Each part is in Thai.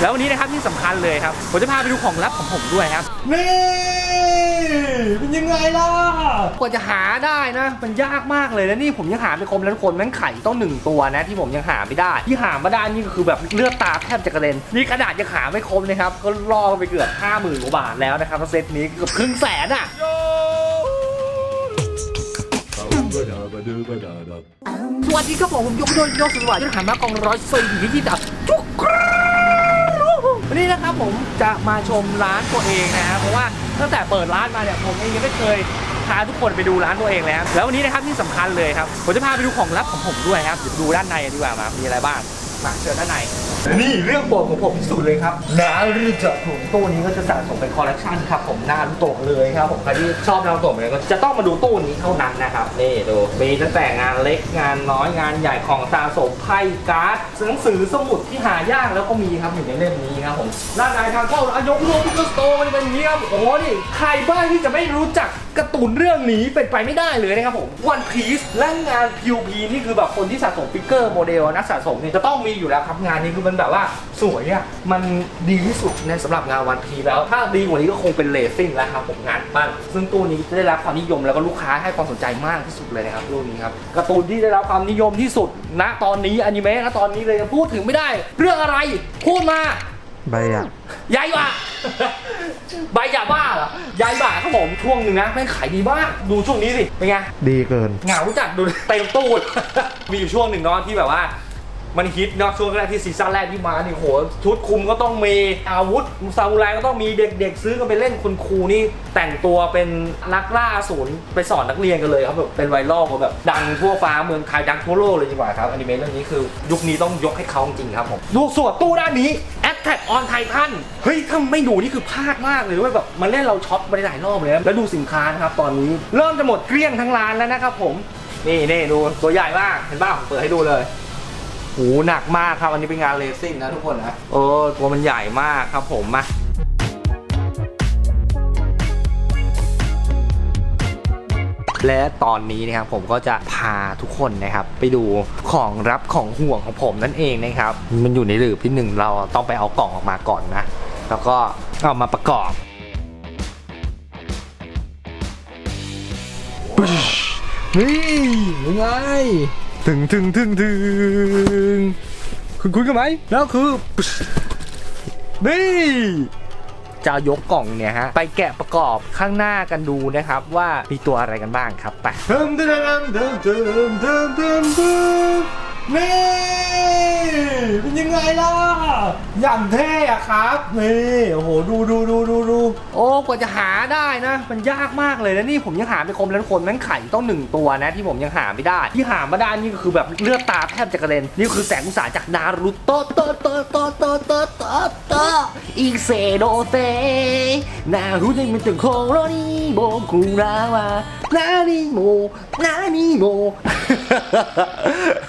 แล้ววันนี้นะครับที่สำคัญเลยครับผมจะพาไปดูของลับของผมด้วยครับนี่เป็นยังไงล่ะกว่าจะหาได้นะ มันยากมากเลยแล้วนี่ผมยังหาไม่ครบแล้วทุกคนแม่งไข่ต้องหนึ่งตัวนะ ที่ผมยังหาไม่ได้ที่หามาได้นี่ก็คือแบบเลือดตาแทบจะกระเด็นนี่ขนาดยังหาไม่ครบนะครับก็ล่อไปเกือบห้าหมื่นกว่าบาทแล้วนะครับเซตนี้เกือบครึ่งแสนอะสวัสดีครับผมผมยกโดยยกสวัสดิ์ยศหันมากองร้อยสี่ที่ที่ดับทุกครั้ง วันนี้นะครับผมจะมาชมร้านตัวเองนะฮะเพราะว่าตั้งแต่เปิดร้านมาเนี่ยผมเองยังไม่เคยพาทุกคนไปดูร้านตัวเองแล้วแล้ววันนี้นะครับที่สำคัญเลยครับผมจะพาไปดูของลับของผมด้วยครับเดี๋ยวดูด้านในกันดีกว่ามามีอะไรบ้างมาเชิญด้านใน นี่เรื่องโปรดของผมที่สุดเลยครับนารูโตะผมตู้นี้ก็จะสะสมเป็นคอลเลคชันครับผมนารูโตะเลยครับผมใครที่ชอบนารูโตะเนี่ยก็จะต้องมาดูตู้นี้เท่านั้นนะครับนี่ดูมีตั้งแต่งานเล็กงานน้อยงานใหญ่ของสะสมไพ่การ์ดหนังสือสมุดที่หายากแล้วก็มีครับอยู่ในเล่มนี้ครับผมด้านในทางเข้าร้านยกรวมพิกโตร์มันเป็นอย่างนี้ครับโอ้โหนี่ใครบ้างที่จะไม่รู้จัก การ์ตูนเรื่องนี้เป็นไปไม่ได้เลยนะครับผมวันพีซและงาน POP นี่คือแบบคนที่สะสมฟิกเกอร์โมเดลนักสะสมนี่จะต้องมีอยู่แล้วครับงานนี้คือมันแบบว่าสวยอะมันดีที่สุดในสำหรับงานวันพีแล้ว ถ้าดีกว่านี้ก็คงเป็นเลซิ่งแล้วครับผมงานปั้นซึ่งตู้นี้ได้รับความนิยมแล้วก็ลูกค้าให้ความสนใจมากที่สุดเลยนะครับรุ่นนี้ครับการ์ตูนที่ได้รับความนิยมที่สุดณตอนนี้อนิเมะณตอนนี้เลยพูดถึงไม่ได้ เรื่องอะไรพูดมาใบอะยายบ่า ใบยาบ้าเหรอยายบ่าครับผมช่วงหนึ่งนะแม่งขายดีมากดูช่วงนี้สิเป็นไงดีเกิน เหงาจัดดูเต็มตู้มีอยู่ช่วงหนึ่งเนาะที่แบบว่า มันฮิตเนาะช่วงแรกที่ซีซั่นแรกที่มานี่โหชุดคุมก็ต้องมีอาวุธซามูไรก็ต้องมีเด็กๆ ซื้อกันไปเล่นคุณครูนี่แต่งตัวเป็นนักล่าศูนย์ไปสอนนักเรียนกันเลยครับแบบเป็นไวรัลแบบดังทั่วฟ้าเมืองไทยดังทั่วโลกเลยดีกว่าครับอนิเมะเรื่องนี้คือ ยุคนี้ต้องยกให้เขาจริงๆครับผมดูสวดตู้ด้านนี้ Attack on Titan เฮ้ยถ้าไม่ดูนี่คือพลาดมากเลยเว่าแบบมันเล่นเราช็อตไปหลายรอบเลยนะแล้วดูสินค้านะครับตอนนี้เริ่มจะหมดเกลี้ยงทั้งร้านแล้วนะครับผมนี่นี่ดูตัวใหญ่มากเห็นป่ะผมเปิดให้ดูเลยโหหนักมากครับอันนี้เป็นงานเลซิ่งนะทุกคนนะเออตัวมันใหญ่มากครับผมมา และตอนนี้นะครับผมก็จะพาทุกคนนะครับไปดูของรับของห่วงของผมนั่นเองนะครับ มันอยู่ในหลืบที่หนึ่งเราต้องไปเอากล่องออกมาก่อนนะ แล้วก็เอามาประกอบนี่ยังไงถึงถึงถึงถึงคุณคุณกันไหมแล้วคือนี่ จะยกกล่องเนี่ยฮะไปแกะประกอบข้างหน้ากันดูนะครับว่ามีตัวอะไรกันบ้างครับไปนี่เป็นยังไงล่ะ อย่างเท่อะครับ นี่โอ้โหดูดูดูดูดูโอ้กว่าจะหาได้นะ มันยากมากเลยนะนี่ผมยังหาไม่ครบแล้วคนนั้นไข่ต้องหนึ่งตัวนะ ที่ผมยังหาไม่ได้ ที่หามาได้นี่ก็คือแบบเลือดตาแทบจะกระเด็นนี่คือแสงอุสาจากนารุโตโตโตโตโต อีกเซโดเตนารูยังเป็นตึงโคโรนิโบคุราวานานิโมนานิโม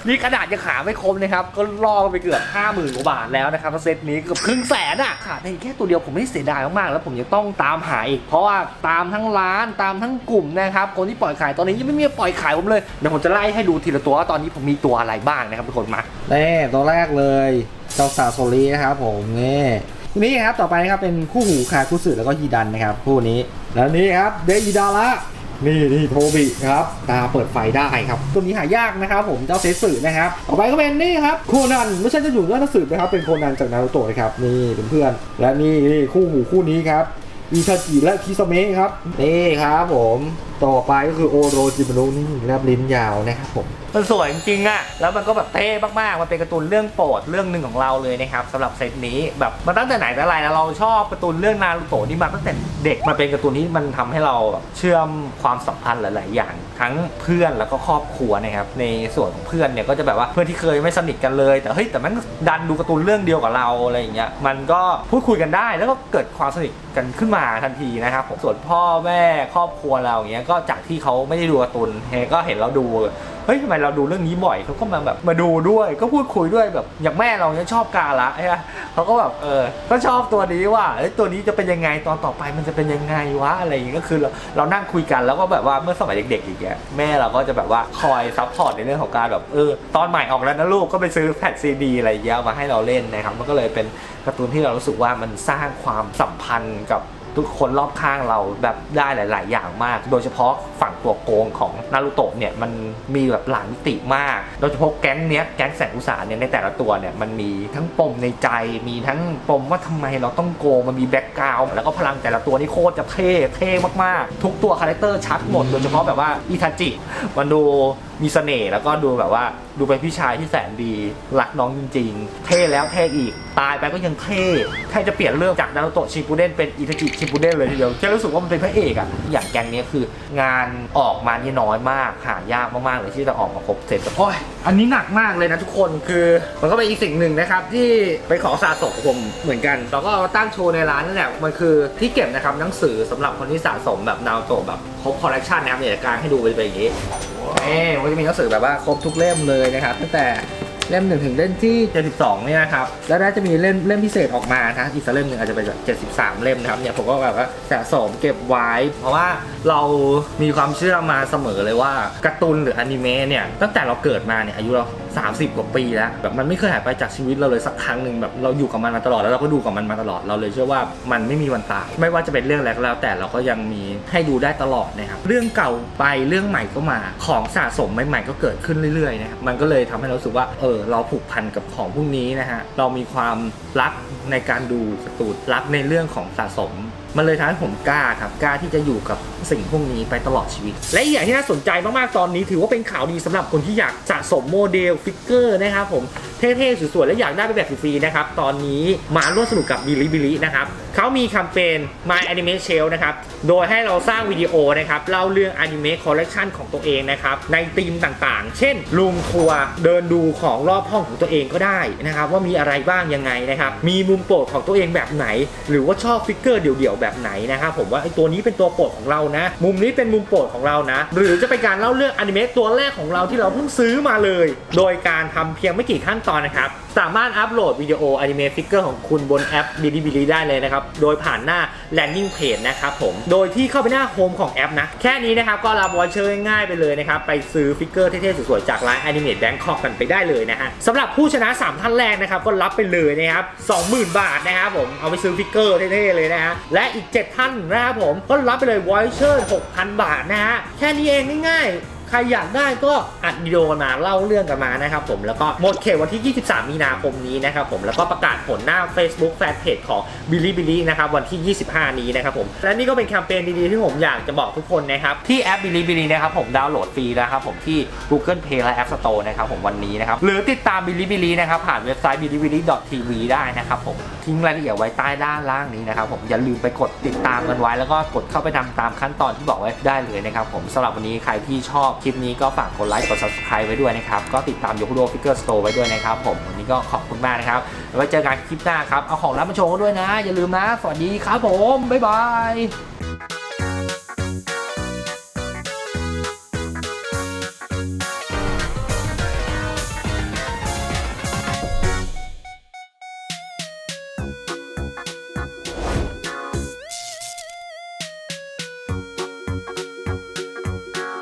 นี่ขนาดยังหาไม่ครบนะครับ ก็ล่อไปเกือบห้าหมื่นกว่าบาทแล้วนะครับเซตนี้เกือบครึ่งแสนอะขาดเพียงแค่ตัวเดียวผมไม่ได้เสียดายมากๆ แล้วผมยังต้องตามหาอีก เพราะว่าตามทั้งร้านตามทั้งกลุ่มนะครับ คนที่ปล่อยขายตอนนี้ยังไม่มีปล่อยขายผมเลย เดี๋ยวผมจะไล่ให้ดูทีละตัวว่าตอนนี้ผมมีตัวอะไรบ้างนะครับทุกคนมาแน่ตัวแรกเลยเจ้าซาโซลีนะครับผมนี่ นี่ครับต่อไปครับเป็นคู่หูคาคุสึแล้วก็ฮีดันนะครับคู่นี้แล้วนี่ครับเดอิดาระนี่นี่โทบิครับตาเปิดไฟได้ครับ ตัวนี้หายากนะครับ ผมเจ้าเซสึนะครับต่อไปก็เป็นนี่ครับโคนันไม่ใช่จะอยู่ยอดนักสืบนะครับเป็นโคนันจากนารูโตะนะครับนี่เป็นเพื่อน และนี่นี่คู่หูคู่นี้ครับอิชาจิและคิสเมะครับนี่ครับผม ต่อไปก็คือโอโรจิมารุนี่แลบลิ้นยาวนะครับผม มันสวยจริงๆอะแล้วมันก็แบบเท่มากๆ มันเป็นการ์ตูนเรื่องโปรดเรื่องหนึ่งของเราเลยนะครับสำหรับเซตนี้แบบมาตั้งแต่ไหนแต่ไรนะเราชอบการ์ตูนเรื่องนารูโตะนี่มาตั้งแต่เด็กมันเป็นการ์ตูนที่มันทำให้เราแบบเชื่อมความสัมพันธ์หลาย ๆ อย่าง ทั้งเพื่อนแล้วก็ครอบครัวนะครับในส่วนของเพื่อนเนี่ยก็จะแบบว่าเพื่อนที่เคยไม่สนิทกันเลยแต่เฮ้ยแต่มันดันดูการ์ตูนเรื่องเดียวกับเราอะไรอย่างเงี้ยมันก็พูดคุยกันได้แล้วก็เกิดความสนิทกันขึ้นมาทันทีนะครับผมส่วนพ่อแม่ครอบครัวเราอย่างเงี้ยก็จากที่เขาไม่ได้ดูการ์ตูนเฮก็เห็นเราดูเฮ้ยทำไมเราดูเรื่องนี้บ่อยเขาก็มาแบบมาดูด้วย ก็พูดคุยด้วยแบบอย่างแม่เราเนี่ยชอบกาละใช่ไหมเขาก็แบบเออก็ชอบตัวนี้ว่าเอ้ยตัวนี้จะเป็นยังไงตอนต่อไปมันจะเป็นยังไงวะอะไรอย่างเงี้ยก็คือเราเรานั่งคุยกันแล้วก็แบบว่าเมื่อสมัยเด็กๆอย่างเงี้ยแม่เราก็จะแบบว่าคอยซัพพอร์ตในเรื่องของการแบบเออตอนใหม่ออกแล้วนะลูกก็ไปซื้อแผ่นซีดีอะไรเงี้ยมาให้เราเล่นนะครับมันก็เลยเป็นการ์ตูนที่เรารู้สึกว่ามันสร้างความสัมพันธ์กับ ทุกคนรอบข้างเราแบบได้หลาย ๆ อย่างมาก โดยเฉพาะฝั่งตัวโกงของนารูโตะเนี่ยมันมีแบบหลายมิติมาก โดยเฉพาะแก๊งเนี้ยแก๊งแสงอุตสาเนี่ยในแต่ละตัวเนี่ยมันมีทั้งปมในใจ มีทั้งปมว่าทำไมเราต้องโกงมันมีแบ็กกราวด์แล้วก็พลังแต่ละตัวนี่โคตรจะเท่เท่มาก ๆ ทุกตัวคาแรคเตอร์ชัดหมด โดยเฉพาะแบบว่าอิทาจิมันดู มีเสน่ห์แล้วก็ดูแบบว่าดูเป็นพี่ชายที่แสนดีรักน้องจริง ๆ เท่แล้วเท่อีก ตายไปก็ยังเท่แทบจะเปลี่ยนเรื่องจากนารุโตะชิปูเดนเป็นอิทาจิชิปูเดนเลยทีเดียวแค่รู้สึกว่ามันเป็นพระเอกอะอย่างแกงนี้คืองานออกมานี่น้อยมากหายากมากๆเลยที่จะออกมาครบเสร็จโอ้ยอันนี้หนักมากเลยนะทุกคนคือมันก็เป็นอีกสิ่งหนึ่งนะครับ ที่ไปขอสะสมของผมเหมือนกันเราก็เอามาตั้งโชว์ในร้านนั่นแหละมันคือที่เก็บนะครับหนังสือสำหรับคนที่สะสมแบบนาวโตแบบครบคอลเลกชันนะครับเนี่ยกางให้ดูไปเป็นอย่างนี้เอ้มันจะมีหนังสือแบบว่าครบทุกเล่มเลยนะครับตั้งแต่ เล่มหนึ่งถึงเล่มที่ 72เนี่ยนะครับ แล้วน่าจะมีเล่มเล่มพิเศษออกมานะอีกสักเล่มหนึ่งอาจจะเป็นแบบ73 เล่มนะครับเนี่ยผมก็แบบว่าสะสมเก็บไว้ เพราะว่าเรามีความเชื่อมาเสมอเลยว่าการ์ตูนหรืออนิเมะเนี่ยตั้งแต่เราเกิดมาเนี่ยอายุเรา30 กว่าปีแล้วแบบมันไม่เคยหายไปจากชีวิตเราเลยสักครั้งหนึ่งแบบเราอยู่กับมันมาตลอดแล้วเราก็ดูกับมันมาตลอดเราเลยเชื่อว่ามันไม่มีวันตาย ไม่ว่าจะเป็นเรื่องอะไรก็แล้ว แต่เราก็ยังมีให้ดูได้ตลอดนะครับเรื่องเก่าไปเรื่องใหม่ก็มาของสะสมใหม่ๆก็เกิดขึ้นเรื่อยๆนะครับมันก็เลยทำให้เราสึกว่าเออเราผูกพันกับของพวกนี้นะฮะเรามีความรักในการดูการ์ตูนรักในเรื่องของสะสม มันเลยทำให้ผมกล้าครับกล้าที่จะอยู่กับสิ่งพวกนี้ไปตลอดชีวิต และอีกอย่างที่น่าสนใจมากๆตอนนี้ ถือว่าเป็นข่าวดีสำหรับคนที่อยากสะสมโมเดลฟิกเกอร์นะครับผมเท่ๆสวยๆและอยากได้ไปแบบฟรีๆนะครับตอนนี้มาร่วมสนุกกับบิลิบิลินะครับเขามีแคมเปญ My Anime Shell นะครับโดยให้เราสร้างวิดีโอนะครับเล่าเรื่องอนิเมะคอลเลกชันของตัวเองนะครับในธีมต่างๆ เช่นลุมทัวเดินดูของรอบห้องของตัวเองก็ได้นะครับว่ามีอะไรบ้างยังไงนะครับมีมุมโปรดของตัวเองแบบไหน หรือว่าชอบฟิกเกอร์เดี่ยวๆแบบไหนนะครับผมว่าไอตัวนี้เป็นตัวโปรดของเรานะ มุมนี้เป็นมุมโปรดของเรานะ หรือจะเป็นการเล่าเรื่องอนิเมะตัวแรกของเราที่เราเพิ่งซื้อมาเลย โดยการทำเพียงไม่กี่ขั้นตอนนะครับ สามารถอัปโหลดวิดีโออนิเมะฟิกเกอร์ของคุณบนแอป b i l i b i l i ได้เลยนะครับ โดยผ่านหน้า landing page นะครับผม โดยที่เข้าไปหน้าโฮมของแอปนะ แค่นี้นะครับก็รับวอเชอร์ง่ายไปเลยนะครับ ไปซื้อฟิกเกอร์เท่ๆสวยๆจากร้าน Animate Bangkok กันไปได้เลยนะฮะสำหรับผู้ชนะ 3 ท่านแรกนะครับก็รับไปเลยนะครับ20,000 บาทนะครับผมเอาไปซื้อฟิกเกอร์เท่ๆเลยนะฮะและอีก 7 ท่านนะครับผมก็รับไปเลยวอเชอร์6,000 บาทนะฮะ แค่นี้เองง่ายๆ ใครอยากได้ก็อัดวิดีโอมาเล่าเรื่องกันมานะครับผมแล้วก็หมดเขตวันที่ 23 มีนาคมนี้นะครับผมแล้วก็ประกาศผลหน้า Facebook Fanpage ของ b i l l y b i l l y นะครับวันที่ 25 นี้นะครับผมและนี่ก็เป็นแคมเปญดีๆที่ผมอยากจะบอกทุกคนนะครับที่แอป b i l l y b i l l y นะครับผมดาวน์โหลดฟรีนะครับผมที่ Google Play และ App Store นะครับผมวันนี้นะครับหรือติดตาม b i l l y b i l l y นะครับผ่านเว็บไซต์ b i l l y b i l l y tv ได้นะครับผมทิ้งรายละเอียดไว้ใต้ด้านล่างนี้นะครับผมอย่าลืมไปกดติดตามกันไว้ แล้วก็กดเข้าไปทำตามขั้นตอนที่บอกไว้ได้เลยนะครับผมสำหรับวันนี้ใครที่ชอบคลิปนี้ก็ฝากกดไลค์กด subscribe ไว้ด้วยนะครับ ก็ติดตามยกโดฟิกเกอร์สโตร์ไว้ด้วยนะครับผมวันนี้ก็ขอบคุณมากนะครับแล้วไว้เจอกันคลิปหน้าครับ เอาของรับมาโชว์ด้วยนะ อย่าลืมนะ สวัสดีครับผม บ๊ายบาย